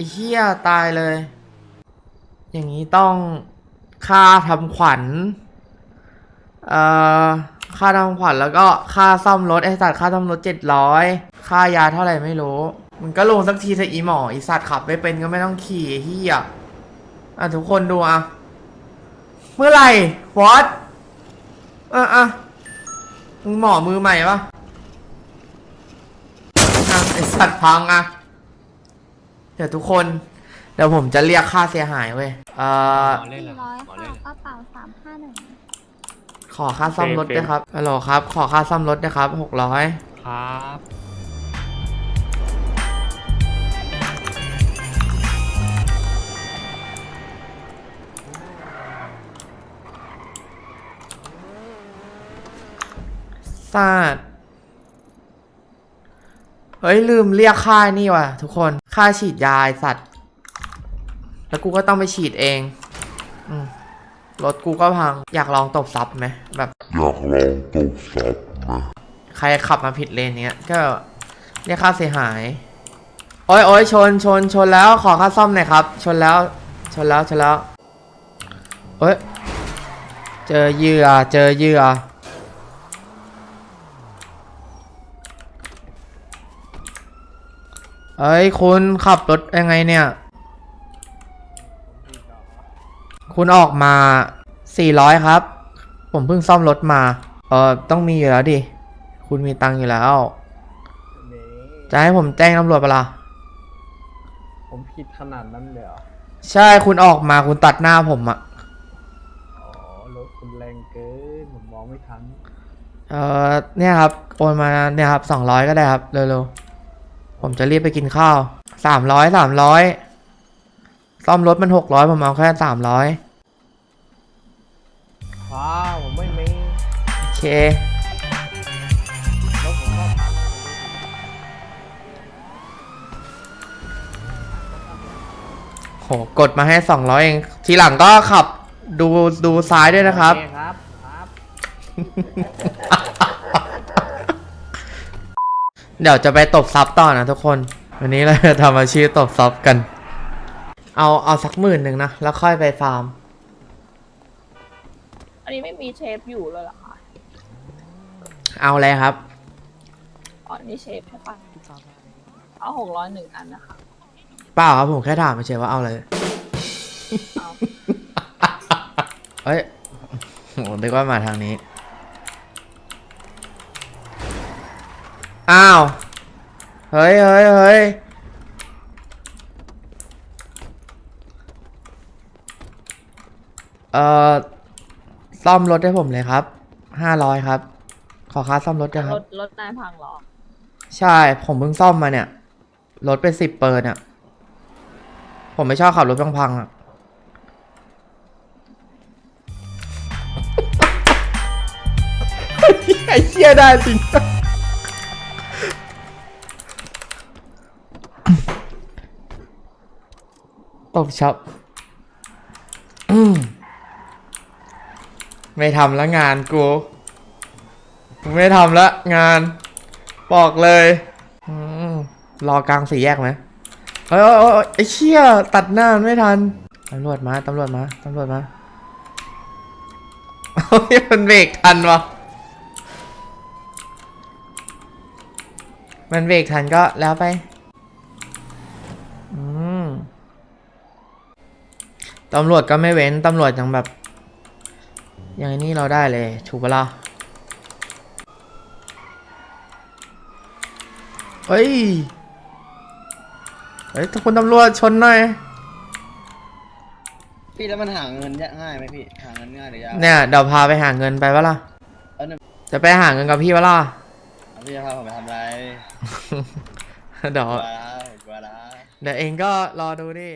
อ้เหี้ยตายเลย อย่างนี้ต้องค่าทำขวัญ เอ่อ ค่าทำขวัญแล้วก็ค่าซ่อมรถไอ้สัตว์ค่าซ่อมรถเจ็ดร้อยค่ายาเท่าไหร่ไม่รู้ มันก็ลงสักทีเถอะอีหมออีสัตว์ขับไม่เป็นก็ไม่ต้องขี่ไอ้เฮี้ยอะทุกคนดูอะ เมื่อไหร่วอตอะอะมึงหมอมือใหม่ปะอะไอสัตว์พังอะ เดี๋ยวทุกคน เดี๋ยวผมจะเรียกค่าเสียหายเว้ยเอ่อ หมอเล่นสี่เหรอร้อยหมอค่ะเล่นกระเป๋าสามห้าหนึ่งขอค่าซ่อมรถด้วยครับฮัลโหลครับ ขอค่าซ่อมรถด้วยครับหกร้อยครับซาดเฮ้ยลืมเรียกค่านี่ว่ะ ทุกคน ค่าฉีดยาไอ้สัตว์ แล้วกูก็ต้องไปฉีดเองอืมรถกูก็พัง อยากลองตบซับไหมแบบ อยากลองตบซับไหมใครขับมาผิดเลนเนี้ย ก็เรียกค่าเสียหาย โอ้ยโอ้ยชนชนชนแล้วขอค่าซ่อมหน่อยครับ ชนแล้ว ชนแล้วชนแล้ว เอ้ย เจอเหยื่อเจอเหยื่อ เอ้ยคุณขับรถยังไงเนี่ย คุณออกมา 400 ครับ ผมเพิ่งซ่อมรถมา เออต้องมีอยู่แล้วดิ คุณมีตังค์อยู่แล้ว จะให้ผมแจ้งตำรวจปะล่ะผมผิดขนาดนั้นเลยเหรอ ใช่คุณออกมาคุณตัดหน้าผมอะอ๋อ รถคุณแรงเกิน ผมมองไม่ทัน เออเนี่ยครับ โอนมาเนี่ยครับสองร้อยก็ได้ครับ เร็วๆ ผมจะรีบไปกินข้าวสามร้อยสามร้อยซ่อมรถมันหกร้อยผมเอาแค่สามร้อยว้าวผมไม่มีโอเครถผมก็พังโห กดมาให้สองร้อยเอง ทีหลังก็ขับดูดูซ้ายด้วยนะครับ โอเครับ ครับ เดี๋ยวจะไปตบซับต่อนะทุกคน วันนี้เราจะทำอาชีพตบซับกัน เอาเอาสักหมื่นหนึ่งนะ แล้วค่อยไปฟาร์ม อันนี้ไม่มีเชฟอยู่เลยเหรอคะเอาเลยครับ อ๋อนี่เชฟใช่ปะเอาหกร้อยหนึ่งอันนะคะ เปล่าครับผมแค่ถามเฉยๆว่าเอาเลย เอา เอ้ยโหนึกว่ามาทางนี้ อ้าว เฮ้ยเฮ้ยเฮ้ยเอ่อ ซ่อมรถให้ผมเลยครับ ห้าร้อยครับ ขอค่าซ่อมรถด้วยครรับ ถรถนายพังเหรอ ใช่ ผมเพิ่งซ่อมมาเนี่ย รถเป็นสิบเปิดอะ ผมไม่ชอบขับรถพังๆอะ ไอ้เหี้ยได้จริง บชับอืมไม่ทำแล้วงานกูไม่ทำแล้วงานบอกเลยอรอกลางสี่แยกไหมเอ้ยไอ้เชี่ยตัดหน้านไม่ทันตำรวจมาตำรวจมาตำรวจมาโอ้ยมันเบรกทันวะมันเบรกทันก็แล้วไป อืม ตำรวจก็ไม่เว้น ตำรวจยังแบบ อย่างนี้เราได้เลย ถูกปะล่ะเฮ้ย เฮ้ยคุณตำรวจชนหน่อย พี่แล้วมันหาเงินยากง่ายไหมพี่ หาเงินง่ายหรือยากเนี่ยเดี๋ยวพาไปหาเงินไปปะล่ะ เอาหนึ่งจะไปหาเงินกับพี่ปะล่ะ เอาพี่จะพาผมไปทำอะไรเดี๋ยวกลัวละผมกลัวละเดี๋ยวเองก็รอดูดิ